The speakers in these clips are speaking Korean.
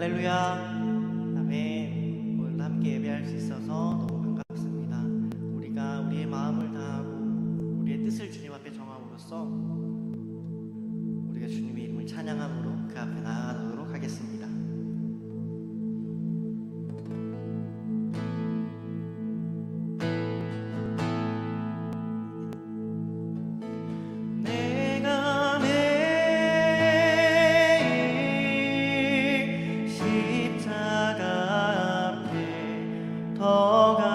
할렐루야. 아멘. 오늘 함께 예배할 수 있어서 너무 반갑습니다. 우리가 우리의 마음을 다하고 우리의 뜻을 주님 앞에 정함으로써 우리가 주님의 이름을 찬양함으로 그 앞에 나아가도록 하겠습니다. 더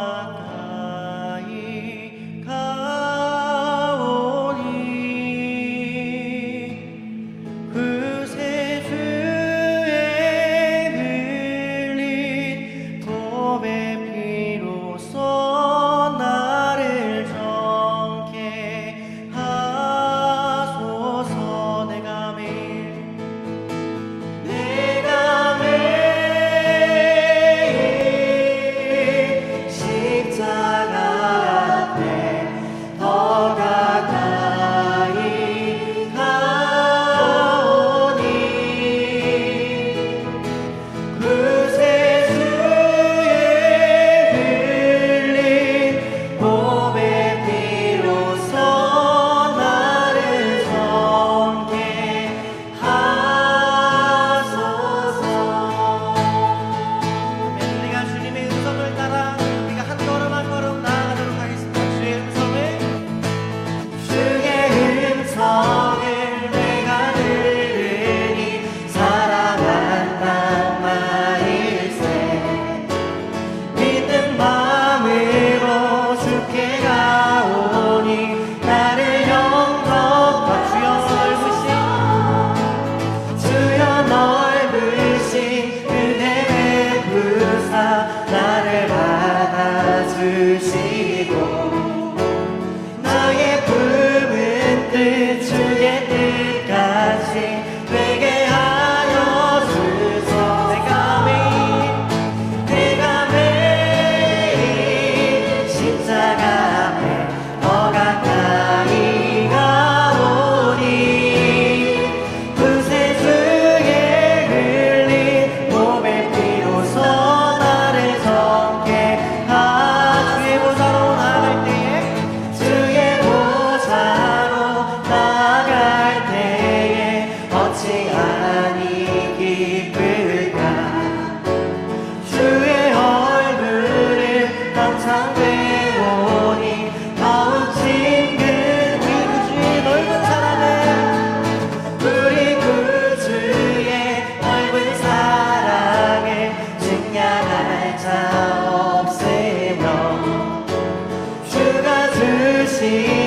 날짜 없으며 주가 주신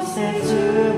closer to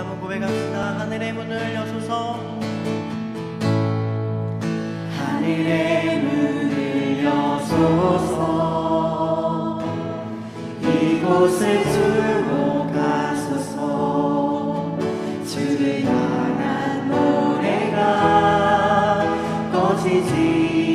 한번 고백합시다. 하늘의 문을 여소서. 하늘의 문을 여소서. 이곳을 주고 가소서. 주를 향한 노래가 꺼지지